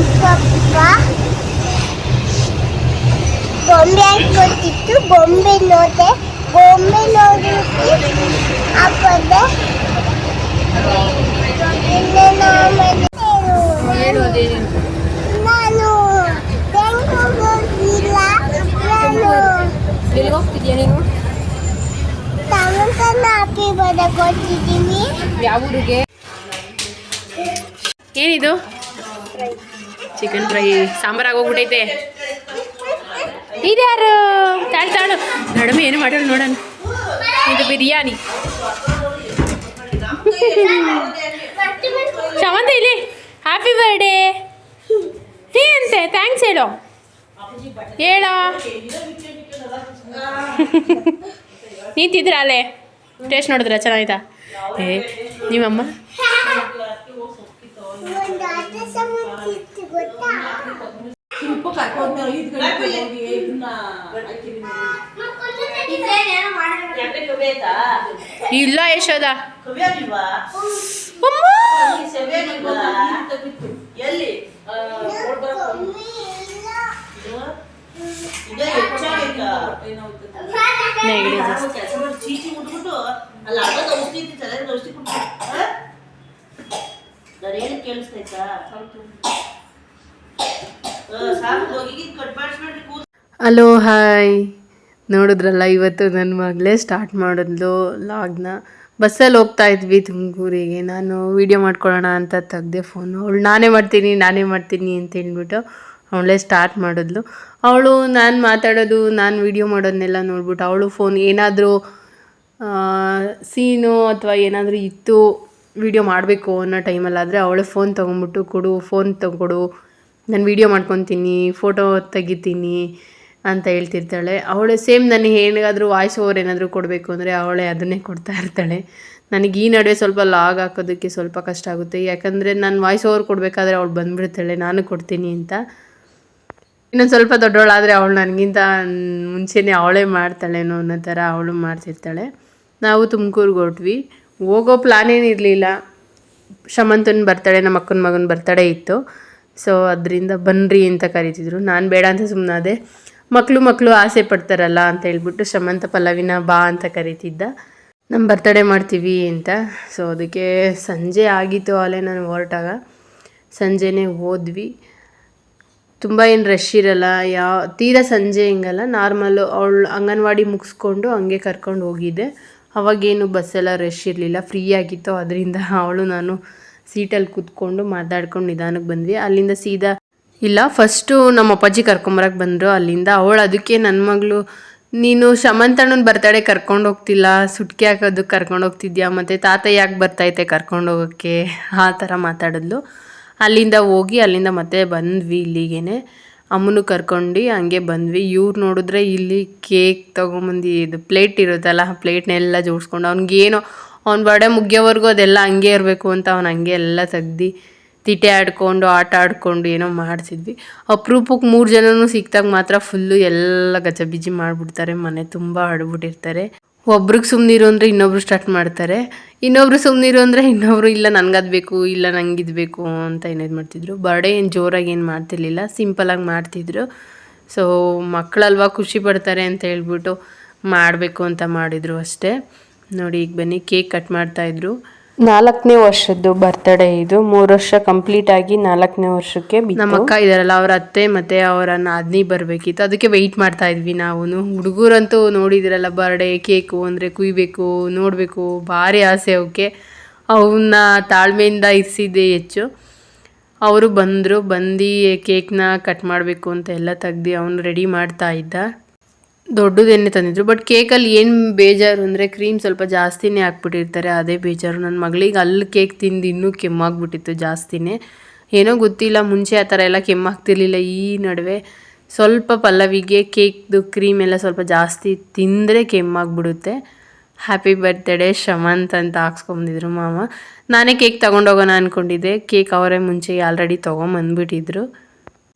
ಅಪ್ಪ ಬೊಂಬೆ ಹಾಕೊತಿತ್ತು ಬೊಂಬೆ ನೋಡೆ ಬೊಂಬೆ ನೋಡಿ ಹಾಕೊಂಡೆ. ನಾನು ಬೆಂಗಳೂರಿಲ್ಲ. ನಾನು ಎಲ್ಲಿಗೆ ಹೋಗ್ತಿದ್ಯಾ ನೀನು? ಯಾವ ಊರಿಗೆ? ಏನಿದು? ಚಿಕನ್ ಫ್ರೈ ಸಾಂಬಾರ್ ಆಗೋಗ್ಬಿಟ್ಟೈತೆ ಇದ್ಯಾರು? ತಾಳು ತಾಳು. ನಡಮೆ ಏನು ಮಾಡೋಣ ನೋಡೋಣ. ಇದು ಬಿರಿಯಾನಿ. ಶವಂತ ಇಲ್ಲಿ. ಹ್ಯಾಪಿ ಬರ್ಡೇ ಅಂತೆ ಥ್ಯಾಂಕ್ಸ್ ಹೇಳು. ಹೇಳೋ. ನೀನು ತಿಂದ್ರ ಅಲ್ಲೇ? ಟೇಸ್ಟ್ ನೋಡಿದ್ರ? ಚೆನ್ನಾಯ್ತಾ ಏ ನೀವಮ್ಮ ಒಂದು ಆಟ ಸಮಸ್ಯೆ ಗೊತ್ತಾ ಇಲ್ಲ ಯಶೋದ ಅಮ್ಮ! ಎಲ್ಲಿ? ಹೋಗಿ. ಇಲ್ಲ ಈಗ ಇಲ್ಲ ಕೆಲಸ ಮಾಡಿ ಚೀಟಿ ಮುಟ್ಬಿಟ್ಟು ಅಲ್ಲಿ ಅರ್ಧದ ಔಷಧಿ ಇತ್ತು ತಲೆಗೆ ಔಷಧಿ ಕೊಟ್ಟು ನಾನು ಏನು ಕೇಳಿಸ್ತೈತಾ ಆ, ಸಾಕು ಹೋಗಿ ಕಟ್ ಮಾಡಿಸ್ಬೇಡ್ರಿ ಕೂತ್ ಹಲೋ ಹಾಯ್ ನೋಡಿದ್ರಲ್ಲ, ಇವತ್ತು ನನ್ನ ಮಗಳೇ ಸ್ಟಾರ್ಟ್ ಮಾಡಿದ್ಲು ಲಾಗ್ನ ಬಸ್ಸಲ್ಲಿ ಹೋಗ್ತಾ ಇದ್ವಿ ತುಮಕೂರಿಗೆ ನಾನು ವೀಡಿಯೋ ಮಾಡ್ಕೊಳ್ಳೋಣ ಅಂತ ತೆಗ್ದೆ ಫೋನು ಅವಳು, ನಾನೇ ಮಾಡ್ತೀನಿ ನಾನೇ ಮಾಡ್ತೀನಿ ಅಂತ ಹೇಳ್ಬಿಟ್ಟು ಅವಳೇ ಸ್ಟಾರ್ಟ್ ಮಾಡಿದ್ಲು. ಅವಳು, ನಾನು ಮಾತಾಡೋದು, ನಾನು ವೀಡಿಯೋ ಮಾಡೋದನ್ನೆಲ್ಲ ನೋಡ್ಬಿಟ್ಟು ಅವಳು ಫೋನ್ ಏನಾದರೂ ಸೀನು ಅಥವಾ ಏನಾದರೂ ಇತ್ತು ವೀಡಿಯೋ ಮಾಡಬೇಕು ಅನ್ನೋ ಟೈಮಲ್ಲಾದರೆ ಅವಳೇ ಫೋನ್ ತೊಗೊಂಬಿಟ್ಟು ಕೊಡು ಫೋನ್ ತಗೊಡು ನಾನು ವೀಡಿಯೋ ಮಾಡ್ಕೊತೀನಿ ಫೋಟೋ ತೆಗಿತೀನಿ ಅಂತ ಹೇಳ್ತಿರ್ತಾಳೆ. ಅವಳು ಸೇಮ್ ನನಗೆ ಏನಾದರೂ ವಾಯ್ಸ್ ಓವರ್ ಏನಾದರೂ ಕೊಡಬೇಕು ಅಂದರೆ ಅವಳೇ ಅದನ್ನೇ ಕೊಡ್ತಾ ಇರ್ತಾಳೆ. ನನಗೆ ಈ ನಡುವೆ ಸ್ವಲ್ಪ ಲಾಗ್ ಹಾಕೋದಕ್ಕೆ ಸ್ವಲ್ಪ ಕಷ್ಟ ಆಗುತ್ತೆ. ಯಾಕಂದರೆ ನಾನು ವಾಯ್ಸ್ ಓವರ್ ಕೊಡಬೇಕಾದ್ರೆ ಅವಳು ಬಂದುಬಿಡ್ತಾಳೆ, ನಾನು ಕೊಡ್ತೀನಿ ಅಂತ. ಇನ್ನೊಂದು ಸ್ವಲ್ಪ ದೊಡ್ಡವಳಾದರೆ ಅವಳು ನನಗಿಂತ ಮುಂಚೆನೇ ಅವಳೇ ಮಾಡ್ತಾಳೇನೋ ಅನ್ನೋ ಥರ ಅವಳು ಮಾಡ್ತಿರ್ತಾಳೆ. ನಾವು ತುಮಕೂರಿಗೆ ಹೊಟ್ವಿ ಹೋಗೋ ಪ್ಲಾನ್ ಏನಿರಲಿಲ್ಲ ಶಮಂತನ ಬರ್ತಾಳೆ ನಮ್ಮ ಅಕ್ಕನ ಮಗನ ಬರ್ತಡೇ ಇತ್ತು. ಸೊ ಅದರಿಂದ ಬನ್ನಿರಿ ಅಂತ ಕರಿತಿದ್ರು. ನಾನು ಬೇಡ ಅಂತ ಸುಮ್ಮನಾದೆ ಮಕ್ಕಳು ಮಕ್ಕಳು ಆಸೆ ಪಡ್ತಾರಲ್ಲ ಅಂತ ಹೇಳ್ಬಿಟ್ಟು ಶಮಂತ ಪಲ್ಲವಿನ ಬಾ ಅಂತ ಕರಿತಿದ್ದ. ನಮ್ಮ ಬರ್ತಡೇ ಮಾಡ್ತೀವಿ ಅಂತ. ಸೊ ಅದಕ್ಕೆ ಸಂಜೆ ಆಗಿತ್ತು ಅಲ್ಲೇ ನಾನು ಹೊರಟಾಗ. ಸಂಜೆನೇ ಹೋದ್ವಿ. ತುಂಬ ಏನು ರಶ್ ಇರಲ್ಲ. ಯಾವ ತೀರಾ ಸಂಜೆ ಹಿಂಗಲ್ಲ. ನಾರ್ಮಲ್ ಅವಳು ಅಂಗನವಾಡಿ ಮುಗಿಸ್ಕೊಂಡು ಹಂಗೆ ಕರ್ಕೊಂಡು ಹೋಗಿದ್ದೆ. ಅವಾಗೇನು ಬಸ್ಸೆಲ್ಲ ರಶ್ ಇರಲಿಲ್ಲ. ಫ್ರೀ ಆಗಿತ್ತು. ಅದರಿಂದ ಅವಳು ನಾನು ಸೀಟಲ್ಲಿ ಕೂತ್ಕೊಂಡು ಮಾತಾಡ್ಕೊಂಡು ನಿಧಾನಕ್ಕೆ ಬಂದ್ವಿ. ಅಲ್ಲಿಂದ ಸೀದಾ, ಇಲ್ಲ ಫಸ್ಟು ನಮ್ಮ ಅಪ್ಪಾಜಿ ಕರ್ಕೊಂಬರಕ್ಕೆ ಬಂದರು. ಅಲ್ಲಿಂದ ಅವಳು, ಅದಕ್ಕೆ ನನ್ನ ಮಗಳು, ನೀನು ಶಮಂತಣ್ಣನ ಬರ್ತಡೆ ಕರ್ಕೊಂಡು ಹೋಗ್ತಿಲ್ಲ, ಸುಟ್ಕೆ ಹಾಕೋದಕ್ಕೆ ಕರ್ಕೊಂಡು ಹೋಗ್ತಿದ್ಯಾ, ಮತ್ತು ತಾತ ಯಾಕೆ ಬರ್ತೈತೆ ಕರ್ಕೊಂಡು ಹೋಗೋಕ್ಕೆ? ಆ ಥರ ಮಾತಾಡಿದ್ಲು. ಅಲ್ಲಿಂದ ಹೋಗಿ, ಅಲ್ಲಿಂದ ಮತ್ತೆ ಬಂದ್ವಿ ಇಲ್ಲಿಗೇನೆ. ಅಮ್ಮನು ಕರ್ಕೊಂಡು ಹಂಗೆ ಬಂದ್ವಿ. ಇವ್ರು ನೋಡಿದ್ರೆ ಇಲ್ಲಿ ಕೇಕ್ ತೊಗೊಂಬಂದು, ಇದು ಪ್ಲೇಟ್ ಇರುತ್ತಲ್ಲ, ಆ ಪ್ಲೇಟ್ನೆಲ್ಲ ಜೋಡಿಸ್ಕೊಂಡು, ಅವ್ನಿಗೇನೋ ಅವ್ನ ಬರ್ಡೇ ಮುಗಿಯೋವರೆಗೂ ಅದೆಲ್ಲ ಹಂಗೆ ಇರಬೇಕು ಅಂತ ಅವ್ನು ಹಂಗೆ ಎಲ್ಲ ತೆಗ್ದು ತಿಟೆ ಆಡ್ಕೊಂಡು, ಆಟ ಆಡ್ಕೊಂಡು ಏನೋ ಮಾಡ್ತಿದ್ವಿ. ಅಪ್ರೂಪಕ್ಕೆ ಮೂರು ಜನನು ಸಿಕ್ತಾಗ ಮಾತ್ರ ಫುಲ್ಲು ಎಲ್ಲ ಗಜಬಿಜಿ ಮಾಡಿಬಿಡ್ತಾರೆ, ಮನೆ ತುಂಬ ಆಡ್ಬಿಟ್ಟಿರ್ತಾರೆ. ಒಬ್ರಿಗೆ ಸುಮ್ಮನಿರು ಅಂದರೆ ಇನ್ನೊಬ್ರು ಸ್ಟಾರ್ಟ್ ಮಾಡ್ತಾರೆ. ಇನ್ನೊಬ್ರು ಸುಮ್ಮನಿರು ಅಂದರೆ ಇನ್ನೊಬ್ರು, ಇಲ್ಲ ನನಗದು ಬೇಕು, ಇಲ್ಲ ನಂಗೆ ಇದು ಬೇಕು ಅಂತ ಏನೇನು ಮಾಡ್ತಿದ್ರು. ಬರ್ಡೇ ಏನು ಜೋರಾಗಿ ಏನು ಮಾಡ್ತಿರ್ಲಿಲ್ಲ ಸಿಂಪಲಾಗಿ ಮಾಡ್ತಿದ್ರು. ಸೊ ಮಕ್ಕಳಲ್ವಾ ಖುಷಿ ಪಡ್ತಾರೆ ಅಂತ ಹೇಳ್ಬಿಟ್ಟು ಮಾಡಬೇಕು ಅಂತ ಮಾಡಿದರು ಅಷ್ಟೇ. ನೋಡಿ ಈಗ ಬನ್ನಿ ಕೇಕ್ ಕಟ್ ಮಾಡ್ತಾ ಇದ್ರು. ನಾಲ್ಕನೇ ವರ್ಷದ್ದು ಬರ್ತ್ಡೇ ಇದು. ಮೂರು ವರ್ಷ ಕಂಪ್ಲೀಟ್ ಆಗಿ ನಾಲ್ಕನೇ ವರ್ಷಕ್ಕೆ ನಮ್ಮ ಅಕ್ಕ ಇದಾರಲ್ಲ ಅವ್ರ ಅತ್ತೆ ಮತ್ತೆ ಅವರ ನಾದ್ನಿ ಬರಬೇಕಿತ್ತು. ಅದಕ್ಕೆ ವೆಯ್ಟ್ ಮಾಡ್ತಾ ಇದ್ವಿ ನಾವು ಹುಡುಗರಂತೂ ನೋಡಿದಿರಲ್ಲ ಬರ್ಡೇ ಕೇಕು ಅಂದರೆ ಕುಯ್ಬೇಕು ನೋಡಬೇಕು ಭಾರಿ ಆಸೆ ಅವಕ್ಕೆ. ಅವನ್ನ ತಾಳ್ಮೆಯಿಂದ ಇರಿಸಿದ್ದೆ ಹೆಚ್ಚು. ಅವರು ಬಂದರು ಬಂದು ಕೇಕ್ನ ಕಟ್ ಮಾಡಬೇಕು ಅಂತ ಎಲ್ಲ ತೆಗ್ದು ಅವನು ರೆಡಿ ಮಾಡ್ತಾ ಇದ್ದ. ದೊಡ್ಡದೇನೆ ತಂದಿದ್ರು. ಬಟ್ ಕೇಕಲ್ಲಿ ಏನು ಬೇಜಾರು ಅಂದರೆ ಕ್ರೀಮ್ ಸ್ವಲ್ಪ ಜಾಸ್ತಿನೇ ಹಾಕ್ಬಿಟ್ಟಿರ್ತಾರೆ. ಅದೇ ಬೇಜಾರು. ನನ್ನ ಮಗಳಿಗೆ ಅಲ್ಲಿ ಕೇಕ್ ತಿಂದು ಇನ್ನೂ ಕೆಮ್ಮಾಗ್ಬಿಟ್ಟಿತ್ತು ಜಾಸ್ತಿನೇ. ಏನೋ ಗೊತ್ತಿಲ್ಲ, ಮುಂಚೆ ಆ ಥರ ಎಲ್ಲ ಕೆಮ್ಮಾಗ್ತಿರ್ಲಿಲ್ಲ. ಈ ನಡುವೆ ಸ್ವಲ್ಪ ಪಲ್ಲವಿಗೆ ಕೇಕ್ದು ಕ್ರೀಮ್ ಎಲ್ಲ ಸ್ವಲ್ಪ ಜಾಸ್ತಿ ತಿಂದರೆ ಕೆಮ್ಮಾಗ್ಬಿಡುತ್ತೆ. ಹ್ಯಾಪಿ ಬರ್ತ್ಡೇ ಶಮಂತ್ ಅಂತ ಹಾಕ್ಸ್ಕೊಂಬಂದಿದ್ರು ಮಾಮ ನಾನೇ ಕೇಕ್ ತೊಗೊಂಡೋಗೋಣ ಅಂದ್ಕೊಂಡಿದ್ದೆ ಕೇಕ್ ಅವರೇ ಮುಂಚೆ ಆಲ್ರೆಡಿ ತೊಗೊಂಬಂದ್ಬಿಟ್ಟಿದ್ರು.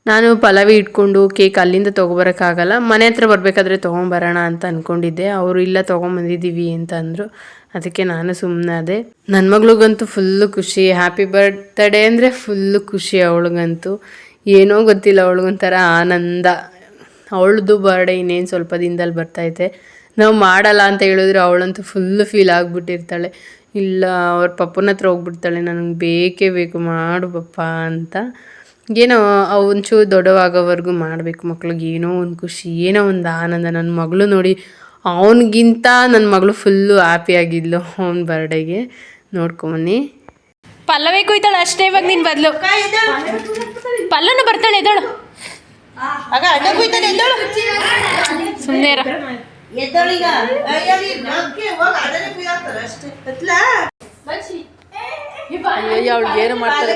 ನಾನು ಪಲಾವಿ ಇಟ್ಕೊಂಡು ಕೇಕ್ ಅಲ್ಲಿಂದ ತೊಗೊಬರೋಕ್ಕಾಗಲ್ಲ, ಮನೆ ಹತ್ರ ಬರಬೇಕಾದ್ರೆ ತೊಗೊಂಬರೋಣ ಅಂತ ಅಂದ್ಕೊಂಡಿದ್ದೆ ಅವರು, ಇಲ್ಲ, ತೊಗೊಂಬಂದಿದ್ದೀವಿ ಅಂತ ಅಂದರು. ಅದಕ್ಕೆ ನಾನು ಸುಮ್ಮನಾದೆ ನನ್ನ ಮಗಳಿಗಂತೂ ಫುಲ್ಲು ಖುಷಿ. ಹ್ಯಾಪಿ ಬರ್ತ್ಡೇ ಅಂದರೆ ಫುಲ್ಲು ಖುಷಿ ಅವಳಿಗಂತೂ. ಏನೋ ಗೊತ್ತಿಲ್ಲ, ಅವಳಿಗೊಂಥರ ಆನಂದ. ಅವಳದು ಬರ್ಡೇ ಇನ್ನೇನು ಸ್ವಲ್ಪ ದಿನದಲ್ಲಿ ಬರ್ತೈತೆ ನಾವು ಮಾಡಲ್ಲ ಅಂತ ಹೇಳಿದ್ರೆ ಅವಳಂತೂ ಫುಲ್ಲು ಫೀಲ್ ಆಗಿಬಿಟ್ಟಿರ್ತಾಳೆ. ಇಲ್ಲ, ಅವ್ರ ಪಪ್ಪನ ಹತ್ರ ಹೋಗ್ಬಿಡ್ತಾಳೆ. ನನಗೆ ಬೇಕೇ ಬೇಕು. ಮಾಡು ಪಪ್ಪ ಅಂತ. ಏನೋ ಒಂಚೂರು ದೊಡ್ಡವಾಗೋವರೆಗೂ ಮಾಡಬೇಕು ಮಕ್ಳಿಗೆ ಏನೋ ಒಂದು ಖುಷಿ ಏನೋ ಒಂದು ಆನಂದ. ನನ್ನ ಮಗಳು ನೋಡಿ ಅವನಿಗಿಂತ ನನ್ನ ಮಗಳು ಫುಲ್ಲು ಹ್ಯಾಪಿಯಾಗಿದ್ಲು ಅವ್ನ ಬರ್ಡೇಗೆ ನೋಡ್ಕೊಂಬನ್ನಿ. ಪಲ್ಲವಿ ಕುಯ್ತಾಳೆ ಅಷ್ಟೇ ಇವಾಗ ನಿನ್ನ ಬದಲು. ಪಲ್ಲನು ಬರ್ತಾಳೆ ಎದ್ದಳು. ಸುಮ್ಮನೆ ನೀನ್ ಅವಳಿಗೆ ಏನು ಮಾಡ್ತಾರೆ?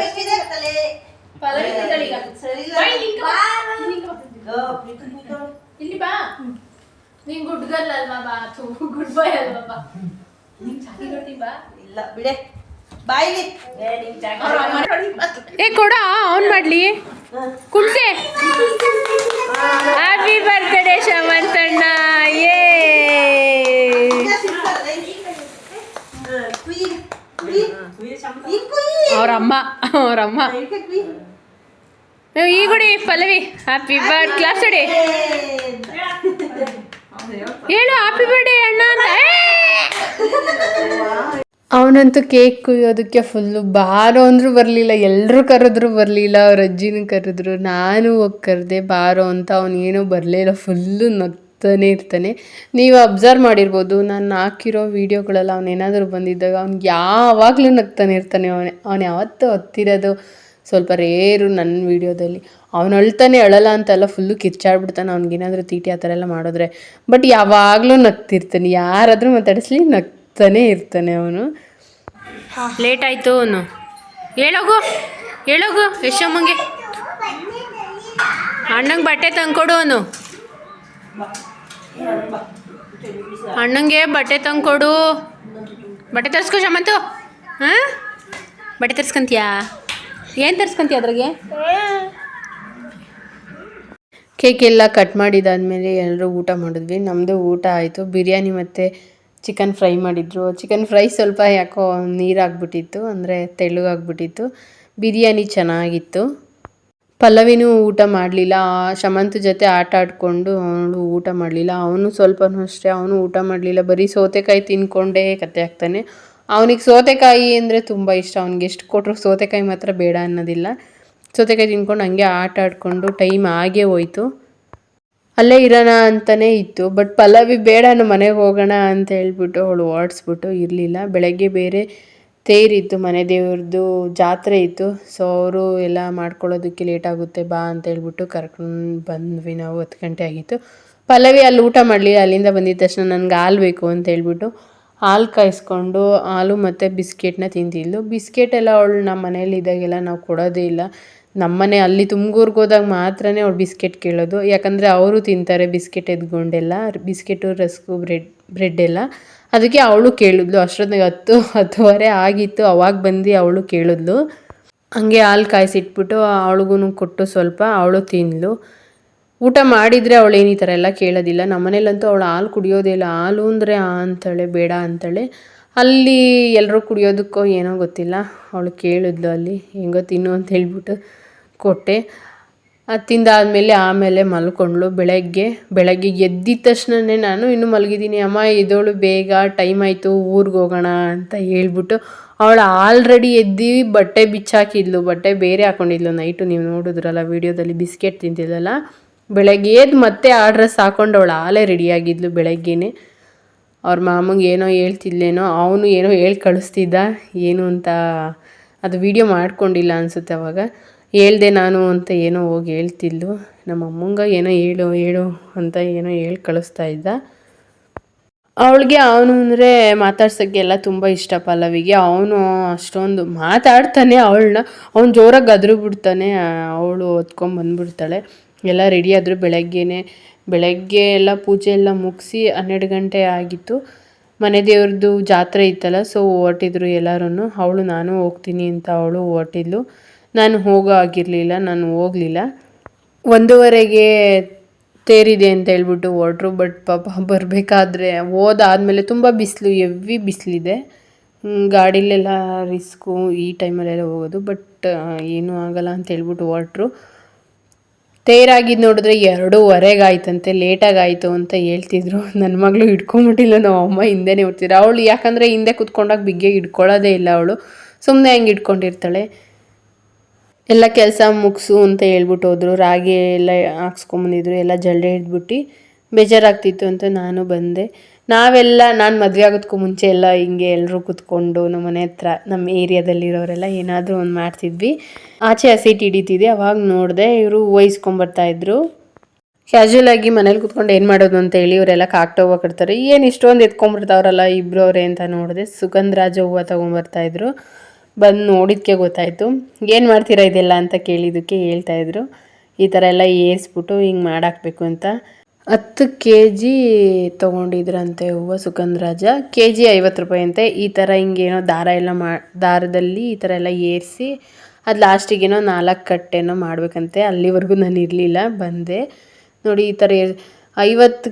ಇಲ್ಲ. ಗೋ, ಪ್ರೀತಿ ಇಲ್ಲಿ ಬಾ. ನೀನ್ ಗುಡ್ ಗರ್ಲ್ ಅಲ್ವಾ ಬಾ ಗುಡ್ ಬಾಯ್ ಅಲ್ವಾ ಬಾ. ನಿಂಗ್ ಚಾಕಿ ಕೊಡ್ತೀನಿ ಬಾ. ಇಲ್ಲ ಬಿಡೆ. ಬಾಯ್ಲಿ ಏ ಕೊಡ ಆನ್ ಮಾಡ್ಲಿ. ಕುಂಟೆ ಹ್ಯಾಪಿ ಬರ್ತ್ಡೇ ಶಮಂತಣ್ಣ. ಏ ಅವ್ರಮ್ಮ ಕುಯ್ಯಿ ಈ ಗುಡಿ Pallavi. Happy birth class day ಹೇಳು ಹ್ಯಾಪಿ ಬರ್ಡೇ ಅಣ್ಣ ಅಂತ? ಅವನಂತೂ ಕೇಕ್ ಕುಯ್ಯೋದಕ್ಕೆ ಫುಲ್ಲು ಬಾರೋ ಅಂದರೂ ಬರಲಿಲ್ಲ ಎಲ್ಲರೂ ಕರೆದ್ರು ಬರಲಿಲ್ಲ, ಅವ್ರ ಅಜ್ಜಿನ ಕರೆದ್ರು, ನಾನು ಹೋಗಿ ಕರೆದೆ ಬಾರೋ ಅಂತ, ಅವನು ಏನೂ ಬರಲೇ ಇಲ್ಲ ಫುಲ್ಲು ನಗ್ತಾನೆ ಇರ್ತಾನೆ. ನೀವು ಅಬ್ಸರ್ವ್ ಮಾಡಿರ್ಬೋದು, ನಾನು ಹಾಕಿರೋ ವೀಡಿಯೋಗಳೆಲ್ಲ ಅವನೇನಾದರೂ ಬಂದಿದ್ದಾಗ ಅವ್ನಿಗೆ ಯಾವಾಗಲೂ ನಗ್ತಾನೆ ಇರ್ತಾನೆ, ಅವನೇ ಅವನು ಯಾವತ್ತೂ ಹತ್ತಿರೋದು. ಸ್ವಲ್ಪ ರೇರು ನನ್ನ ವೀಡಿಯೋದಲ್ಲಿ. ಅವನು ಅಳ್ತಾನೆ, ಅಳಲ್ಲ ಅಂತೆಲ್ಲ ಫುಲ್ಲು ಕಿರ್ಚಾಡ್ಬಿಡ್ತಾನೆ. ಅವ್ನಿಗೇನಾದರೂ ತೀಟಿ ಆ ಥರ ಎಲ್ಲ ಮಾಡಿದ್ರೆ. ಬಟ್ ಯಾವಾಗಲೂ ನಗ್ತಿರ್ತಾನೆ. ಯಾರಾದರೂ ಮಾತಾಡಿಸ್ಲಿ ನಗ್ತಾನೆ ಇರ್ತಾನೆ ಅವನು. ಲೇಟ್ ಆಯಿತು ಅವನು. ಹೇಳೋಗು ಹೇಳೋಗು ಯಶಮ್ಮಂಗೆ ಅಣ್ಣಂಗೆ ಬಟ್ಟೆ ತಂದ್ಕೊಡು ಅವನು. ಅಣ್ಣಂಗೆ ಬಟ್ಟೆ ತಂದ್ಕೊಡು. ಬಟ್ಟೆ ತರಿಸ್ಕೊ ಶಮಂತು. ಹಾಂ? ಬಟ್ಟೆ ತರ್ಸ್ಕೊಂತೀಯಾ? ಏನು ತರಿಸ್ಕೊಂತಿ ಅದ್ರಾಗೆ? ಕೇಕ್ ಎಲ್ಲ ಕಟ್ ಮಾಡಿದಾದಮೇಲೆ ಎಲ್ಲರೂ ಊಟ ಮಾಡಿದ್ವಿ. ನಮ್ಮದು ಊಟ ಆಯಿತು. ಬಿರಿಯಾನಿ ಮತ್ತು ಚಿಕನ್ ಫ್ರೈ ಮಾಡಿದ್ರು. ಚಿಕನ್ ಫ್ರೈ ಸ್ವಲ್ಪ ಯಾಕೋ ನೀರಾಗ್ಬಿಟ್ಟಿತ್ತು, ಅಂದರೆ ತೆಳ್ಳಗಾಗ್ಬಿಟ್ಟಿತ್ತು ಬಿರಿಯಾನಿ ಚೆನ್ನಾಗಿತ್ತು. ಪಲ್ಲವಿನೂ ಊಟ ಮಾಡಲಿಲ್ಲ. ಶಮಂತ್ ಜೊತೆ ಆಟ ಆಡಿಕೊಂಡು ಅವನು ಊಟ ಮಾಡಲಿಲ್ಲ. ಅವನು ಸ್ವಲ್ಪನೂ ಅಷ್ಟೇ. ಅವನು ಊಟ ಮಾಡಲಿಲ್ಲ. ಬರೀ ಸೌತೆಕಾಯಿ ತಿನ್ಕೊಂಡೇ ಕತೆ ಆಗ್ತಾನೆ. ಅವನಿಗೆ ಸೌತೆಕಾಯಿ ಅಂದರೆ ತುಂಬ ಇಷ್ಟ. ಅವ್ನಿಗೆ ಎಷ್ಟು ಕೊಟ್ಟರು ಸೌತೆಕಾಯಿ ಮಾತ್ರ ಬೇಡ ಅನ್ನೋದಿಲ್ಲ. ಸೌತೆಕಾಯಿ ತಿನ್ಕೊಂಡು ಹಂಗೆ ಆಟ ಆಡಿಕೊಂಡು ಟೈಮ್ ಆಗೇ ಹೋಯ್ತು. ಅಲ್ಲೇ ಇರೋಣ ಅಂತಲೇ ಇತ್ತು. ಬಟ್ ಪಲ್ಲವಿ ಬೇಡ ನಾನು ಮನೆಗೆ ಹೋಗೋಣ ಅಂತ ಹೇಳ್ಬಿಟ್ಟು ಅವಳು ಓಡಿಸ್ಬಿಟ್ಟು ಇರಲಿಲ್ಲ. ಬೆಳಗ್ಗೆ ಬೇರೆ ತೇರಿತ್ತು ಮನೆ ದೇವ್ರದ್ದು ಜಾತ್ರೆ ಇತ್ತು. ಸೊ ಅವರು ಎಲ್ಲ ಮಾಡ್ಕೊಳ್ಳೋದಕ್ಕೆ ಲೇಟ್ ಆಗುತ್ತೆ, ಬಾ ಅಂತ ಹೇಳ್ಬಿಟ್ಟು ಕರ್ಕೊಂಡು ಬಂದ್ವಿ ನಾವು ಹತ್ತು ಗಂಟೆ ಆಗಿತ್ತು. ಪಲ್ಲವಿ ಅಲ್ಲಿ ಊಟ ಮಾಡಲಿಲ್ಲ. ಅಲ್ಲಿಂದ ಬಂದಿದ್ದ ತಕ್ಷಣ ನನಗೆ ಹಾಲು ಬೇಕು ಅಂತ ಹೇಳ್ಬಿಟ್ಟು ಹಾಲು ಕಾಯಿಸ್ಕೊಂಡು ಹಾಲು ಮತ್ತು ಬಿಸ್ಕೆಟ್ನ ತಿಂತಿದ್ಲು ಬಿಸ್ಕೆಟ್ ಎಲ್ಲ ಅವಳು ನಮ್ಮ ಮನೇಲಿ ಇದ್ದಾಗೆಲ್ಲ ನಾವು ಕೊಡೋದೇ ಇಲ್ಲ. ನಮ್ಮನೆ ಅಲ್ಲಿ ತುಮಕೂರ್ಗೆ ಹೋದಾಗ ಮಾತ್ರನೇ ಅವ್ಳು ಬಿಸ್ಕೆಟ್ ಕೇಳೋದು. ಯಾಕಂದರೆ ಅವರು ತಿಂತಾರೆ ಬಿಸ್ಕೆಟ್ ಎದ್ಕೊಂಡೆಲ್ಲ, ಬಿಸ್ಕೆಟು, ರಸ್ಕು, ಬ್ರೆಡ್ ಬ್ರೆಡ್ ಎಲ್ಲ. ಅದಕ್ಕೆ ಅವಳು ಕೇಳಿದ್ಲು. ಅಷ್ಟೊತ್ತಿಗೆ ಹತ್ತು, ಹತ್ತುವರೆ ಆಗಿತ್ತು. ಅವಾಗ ಬಂದು ಅವಳು ಕೇಳಿದ್ಲು. ಹಂಗೆ ಹಾಲು ಕಾಯಿಸಿಟ್ಬಿಟ್ಟು ಅವಳಿಗೂ ಕೊಟ್ಟು ಸ್ವಲ್ಪ ಅವಳು ತಿಂದ್ಲು. ಊಟ ಮಾಡಿದರೆ ಅವಳು ಏನು ಈ ಥರ ಎಲ್ಲ ಕೇಳೋದಿಲ್ಲ. ನಮ್ಮನೇಲಂತೂ ಅವಳು ಹಾಲು ಕುಡಿಯೋದೇ ಇಲ್ಲ. ಹಾಲು ಅಂದರೆ ಆ ಅಂತಾಳೆ, ಬೇಡ ಅಂತಾಳೆ. ಅಲ್ಲಿ ಎಲ್ಲರೂ ಕುಡಿಯೋದಕ್ಕೋ ಏನೋ ಗೊತ್ತಿಲ್ಲ. ಅವಳು ಕೇಳಿದ್ಲು ಅಲ್ಲಿ. ಹೆಂಗೋ ತಿನ್ನು ಅಂತ ಹೇಳ್ಬಿಟ್ಟು ಕೊಟ್ಟೆ. ಅದು ತಿಂದಾದಮೇಲೆ ಆಮೇಲೆ ಮಲ್ಕೊಂಡ್ಳು. ಬೆಳಗ್ಗೆ ಬೆಳಗ್ಗೆ ಎದ್ದಿದ ತಕ್ಷಣನೇ ನಾನು ಇನ್ನೂ ಮಲಗಿದ್ದೀನಿ. ಅಮ್ಮ ಇದೋಳು ಬೇಗ ಟೈಮ್ ಆಯಿತು, ಊರಿಗೆ ಹೋಗೋಣ ಅಂತ ಹೇಳ್ಬಿಟ್ಟು ಅವಳು ಆಲ್ರೆಡಿ ಎದ್ದು ಬಟ್ಟೆ ಬಿಚ್ಚಾಕಿದ್ಲು. ಬಟ್ಟೆ ಬೇರೆ ಹಾಕೊಂಡಿದ್ಲು. ನೈಟು ನೀವು ನೋಡಿದ್ರಲ್ಲ, ವೀಡಿಯೋದಲ್ಲಿ ಬಿಸ್ಕೆಟ್ ತಿಂತಿದ್ಲಲ್ಲ. ಬೆಳಗ್ಗೆ ಎದ್ದು ಮತ್ತೆ ಆ ಡ್ರೆಸ್ ಹಾಕೊಂಡವಳು ಆಲೇ ರೆಡಿಯಾಗಿದ್ಲು ಬೆಳಗ್ಗೆನೆ. ಅವ್ರ ಮಾಮಂಗೆ ಏನೋ ಹೇಳ್ತಿದ್ಲೇನೋ, ಅವನು ಏನೋ ಹೇಳಿ ಕಳಿಸ್ತಿದ್ದ, ಏನು ಅಂತ ಅದು ವಿಡಿಯೋ ಮಾಡ್ಕೊಂಡಿಲ್ಲ ಅನಿಸುತ್ತೆ ಅವಾಗ. ಹೇಳ್ದೆ ನಾನು ಅಂತ ಏನೋ ಹೋಗಿ ಹೇಳ್ತಿದ್ಲು. ನಮ್ಮ ಅಮ್ಮಂಗ ಏನೋ ಹೇಳು ಹೇಳು ಅಂತ ಏನೋ ಹೇಳಿ ಕಳಿಸ್ತಾ ಇದ್ದ. ಅವಳಿಗೆ ಅವನು ಅಂದರೆ ಮಾತಾಡ್ಸೋಕ್ಕೆಲ್ಲ ತುಂಬ ಇಷ್ಟ ಪಲ್ಲವಿಗೆ. ಅವನು ಅಷ್ಟೊಂದು ಮಾತಾಡ್ತಾನೆ ಅವಳನ್ನ. ಅವ್ನು ಜೋರಾಗಿ ಗದ್ರು ಬಿಡ್ತಾನೆ ಅವಳು ಹೊತ್ಕೊಂಡು ಬಂದ್ಬಿಡ್ತಾಳೆ. ಎಲ್ಲ ರೆಡಿ ಆದರು ಬೆಳಗ್ಗೆನೆ. ಬೆಳಗ್ಗೆ ಎಲ್ಲ ಪೂಜೆ ಎಲ್ಲ ಮುಗಿಸಿ ಹನ್ನೆರಡು ಗಂಟೆ ಆಗಿತ್ತು. ಮನೆ ದೇವ್ರದ್ದು ಜಾತ್ರೆ ಇತ್ತಲ್ಲ ಸೊ ಹೊರಟಿದ್ರು ಎಲ್ಲರೂ ಅವಳು, ನಾನು ಹೋಗ್ತೀನಿ ಅಂತ ಅವಳು ಹೊರಟಿದ್ಲು. ನಾನು ಹೋಗೋ ಆಗಿರಲಿಲ್ಲ ನಾನು ಹೋಗಲಿಲ್ಲ. ಒಂದೂವರೆಗೆ ತೇರಿದೆ ಅಂತ ಹೇಳ್ಬಿಟ್ಟು ಹೊರಟ್ರು ಬಟ್ ಪಾಪ ಬರಬೇಕಾದ್ರೆ ಹೋದಾದಮೇಲೆ ತುಂಬ ಬಿಸಿಲು ಎವ್ವಿ ಬಿಸಿಲಿದೆ. ಗಾಡಿಲೆಲ್ಲ ರಿಸ್ಕು ಈ ಟೈಮಲ್ಲೆಲ್ಲ ಹೋಗೋದು ಬಟ್ ಏನೂ ಆಗಲ್ಲ ಅಂತ ಹೇಳ್ಬಿಟ್ಟು ಹೊರಟ್ರು. ತೇರಾಗಿದ್ದು ನೋಡಿದ್ರೆ ಎರಡೂವರೆಗಾಯ್ತಂತೆ ಲೇಟಾಗಿ ಆಯಿತು ಅಂತ ಹೇಳ್ತಿದ್ರು. ನನ್ನ ಮಗಳು ಹಿಡ್ಕೊಂಬಿಟ್ಟಿಲ್ಲ ನಾವು ಅಮ್ಮ ಹಿಂದೆನೇ ಇರ್ತಿದ್ರು ಅವಳು ಯಾಕಂದರೆ ಹಿಂದೆ ಕುತ್ಕೊಂಡಾಗ ಬಿಗ್ಗೆ ಹಿಡ್ಕೊಳ್ಳೋದೇ ಇಲ್ಲ ಅವಳು. ಸುಮ್ಮನೆ ಹಂಗೆ ಇಟ್ಕೊಂಡಿರ್ತಾಳೆ ಎಲ್ಲ ಕೆಲಸ ಮುಗಿಸು ಅಂತ ಹೇಳ್ಬಿಟ್ಟು ಹೋದರು. ರಾಗಿ ಎಲ್ಲ ಹಾಕ್ಸ್ಕೊಂಬಂದಿದ್ರು ಎಲ್ಲ ಜಲ್ಡೆ ಹಿಡ್ಬಿಟ್ಟು ಬೇಜಾರಾಗ್ತಿತ್ತು ಅಂತ ನಾನು ಬಂದೆ. ನಾವೆಲ್ಲ, ನಾನು ಮದುವೆ ಆಗೋದಕ್ಕೂ ಮುಂಚೆ ಎಲ್ಲ ಹಿಂಗೆ ಎಲ್ಲರೂ ಕುತ್ಕೊಂಡು ನಮ್ಮ ಮನೆ ಹತ್ರ, ನಮ್ಮ ಏರಿಯಾದಲ್ಲಿರೋರೆಲ್ಲ ಏನಾದರೂ ಒಂದು ಮಾಡ್ತಿದ್ವಿ. ಆಚೆ ಹಸೀಟ್ ಹಿಡಿತಿದ್ವಿ ಅವಾಗ ನೋಡಿದೆ ಇವರು ಇದ್ರು. ಕ್ಯಾಶುವಲ್ ಆಗಿ ಮನೇಲಿ ಕುತ್ಕೊಂಡು ಏನು ಮಾಡೋದು ಅಂತ ಹೇಳಿ ಇವರೆಲ್ಲ ಕಾಕ್ಟ ಹೂವು ಕಟ್ತಾರೆ ಏನು ಇಷ್ಟೊಂದು ಎತ್ಕೊಂಡ್ಬಿಡ್ತಾವ್ರಲ್ಲ ಇಬ್ಬರು ಅವರೇ ಅಂತ ನೋಡಿದೆ. ಸುಗಂಧರಾಜ ಹೂವು ತೊಗೊಂಬರ್ತಾ ಇದ್ರು. ಬಂದು ನೋಡಿದ್ಕೆ ಗೊತ್ತಾಯಿತು. ಏನು ಮಾಡ್ತೀರಾ ಇದೆಲ್ಲ ಅಂತ ಕೇಳಿದ್ದಕ್ಕೆ ಹೇಳ್ತಾ ಇದ್ರು. ಈ ಥರ ಎಲ್ಲ ಏರಿಸ್ಬಿಟ್ಟು ಹಿಂಗೆ ಮಾಡಾಕಬೇಕು ಅಂತ. ಹತ್ತು ಕೆ ಜಿ ತೊಗೊಂಡಿದ್ರಂತೆ ಹೂವು ಸುಗಂಧರಾಜ. ಕೆ ಜಿ ಐವತ್ತು ರೂಪಾಯಿ ಅಂತೆ. ಈ ಥರ ಹಿಂಗೇನೋ ದಾರ ಎಲ್ಲ ಮಾ, ದಾರದಲ್ಲಿ ಈ ಥರ ಎಲ್ಲ ಏರಿಸಿ ಅದು ಲಾಸ್ಟಿಗೇನೋ ನಾಲ್ಕು ಕಟ್ಟೆನೋ ಮಾಡಬೇಕಂತೆ. ಅಲ್ಲಿವರೆಗೂ ನಾನು ಇರಲಿಲ್ಲ, ಬಂದೆ. ನೋಡಿ ಈ ಥರ ಐವತ್ತು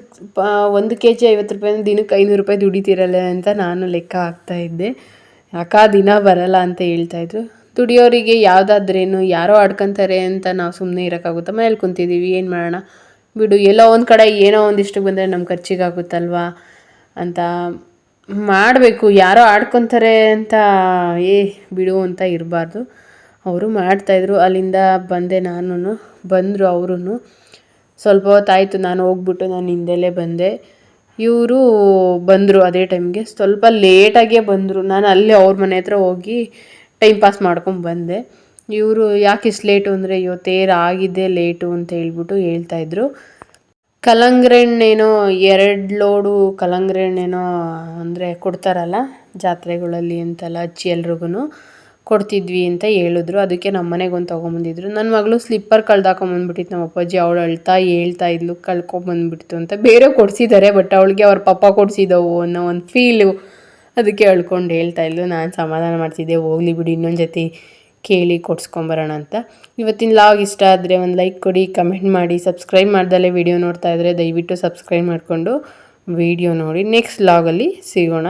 ಒಂದು ಕೆ ಜಿ ಐವತ್ತು ರೂಪಾಯಿ ದಿನಕ್ಕೆ ಐನೂರು ರೂಪಾಯಿ ದುಡಿತೀರಲ್ಲ ಅಂತ ನಾನು ಲೆಕ್ಕ ಹಾಕ್ತಾ ಇದ್ದೆ. ಅಕ್ಕ ದಿನ ಬರಲ್ಲ ಅಂತ ಹೇಳ್ತಾಯಿದ್ರು ದುಡಿಯೋರಿಗೆ ಯಾವುದಾದ್ರೇನು, ಯಾರೋ ಆಡ್ಕೊಂತಾರೆ ಅಂತ ನಾವು ಸುಮ್ಮನೆ ಇರೋಕ್ಕಾಗುತ್ತಾ? ಮನೇಲಿ ಕುಂತಿದ್ದೀವಿ, ಏನು ಮಾಡೋಣ? ಬಿಡು, ಎಲ್ಲೋ ಒಂದು ಕಡೆ ಏನೋ ಒಂದಿಷ್ಟು ಬಂದರೆ ನಮ್ಮ ಖರ್ಚಿಗಾಗುತ್ತಲ್ವಾ? ಅಂತ ಮಾಡಬೇಕು. ಯಾರೋ ಆಡ್ಕೊತಾರೆ ಅಂತ, ಏ ಬಿಡು ಅಂತ ಇರಬಾರ್ದು. ಅವರು ಮಾಡ್ತಾಯಿದ್ರು ಅಲ್ಲಿಂದ ಬಂದೆ ನಾನು ಬಂದರು ಅವರು ಸ್ವಲ್ಪ ಹೊತ್ತಾಯಿತು, ನಾನು ಹೋಗ್ಬಿಟ್ಟು ನಾನು ಹಿಂದೆಲೇ ಬಂದೆ. ಇವರು ಬಂದರು ಅದೇ ಟೈಮ್ಗೆ. ಸ್ವಲ್ಪ ಲೇಟಾಗೇ ಬಂದರು. ನಾನು ಅಲ್ಲೇ ಅವ್ರ ಮನೆ ಹತ್ರ ಹೋಗಿ ಟೈಮ್ ಪಾಸ್ ಮಾಡ್ಕೊಂಡು ಬಂದೆ. ಇವರು ಯಾಕೆ ಇಷ್ಟು ಲೇಟು ಅಂದರೆ ಅಯ್ಯೋ ತೇರ್ ಆಗಿದ್ದೇ ಲೇಟು ಅಂತ ಹೇಳ್ಬಿಟ್ಟು ಹೇಳ್ತಾಯಿದ್ರು ಕಲಂಗ್ರೆಣ್ಣೇನೋ ಎರಡು ಲೋಡು ಕಲಂಗ್ರೆಣ್ಣೇನೋ ಅಂದರೆ ಕೊಡ್ತಾರಲ್ಲ ಜಾತ್ರೆಗಳಲ್ಲಿ ಅಂತೆಲ್ಲ ಹಚ್ಚಿ ಎಲ್ರಿಗೂ ಕೊಡ್ತಿದ್ವಿ ಅಂತ ಹೇಳಿದ್ರು. ಅದಕ್ಕೆ ನಮ್ಮ ಮನೆಗೆ ಒಂದು ತೊಗೊಂಬಂದಿದ್ರು. ನನ್ನ ಮಗಳು ಸ್ಲಿಪ್ಪರ್ ಕಳ್ದಾಕೊಂಬಂದ್ಬಿಟ್ಟಿತ್ತು. ನಮ್ಮ ಅಪ್ಪಾಜಿ ಅವಳು ಅಳ್ತಾ ಹೇಳ್ತಾ ಇದ್ಲು, ಕಳ್ಕೊಂಬಂದ್ಬಿಡ್ತು ಅಂತ. ಬೇರೆ ಕೊಡಿಸಿದ್ದಾರೆ ಬಟ್ ಅವಳಿಗೆ ಅವ್ರ ಪಪ್ಪ ಕೊಡಿಸಿದವು ಅನ್ನೋ ಒಂದು ಫೀಲು ಅದಕ್ಕೆ ಅಳ್ಕೊಂಡು ಹೇಳ್ತಾ ಇದ್ಲು. ನಾನು ಸಮಾಧಾನ ಮಾಡ್ತಿದ್ದೆ, ಹೋಗ್ಲಿ ಬಿಡಿ ಇನ್ನೊಂದು ಜೊತೆ. ಕೇಳಿ ಕೊಡ್ಸ್ಕೊಂಬರೋಣ ಅಂತ. ಇವತ್ತಿನ ಲಾಗ್ ಇಷ್ಟ ಆದರೆ ಒಂದು ಲೈಕ್ ಕೊಡಿ ಕಮೆಂಟ್ ಮಾಡಿ ಸಬ್ಸ್ಕ್ರೈಬ್ ಮಾಡ್ದಲ್ಲೇ ವಿಡಿಯೋ ನೋಡ್ತಾ ಇದ್ದರೆ ದಯವಿಟ್ಟು ಸಬ್ಸ್ಕ್ರೈಬ್ ಮಾಡಿಕೊಂಡು ವಿಡಿಯೋ ನೋಡಿ. ನೆಕ್ಸ್ಟ್ ಲಾಗಲ್ಲಿ ಸಿಗೋಣ.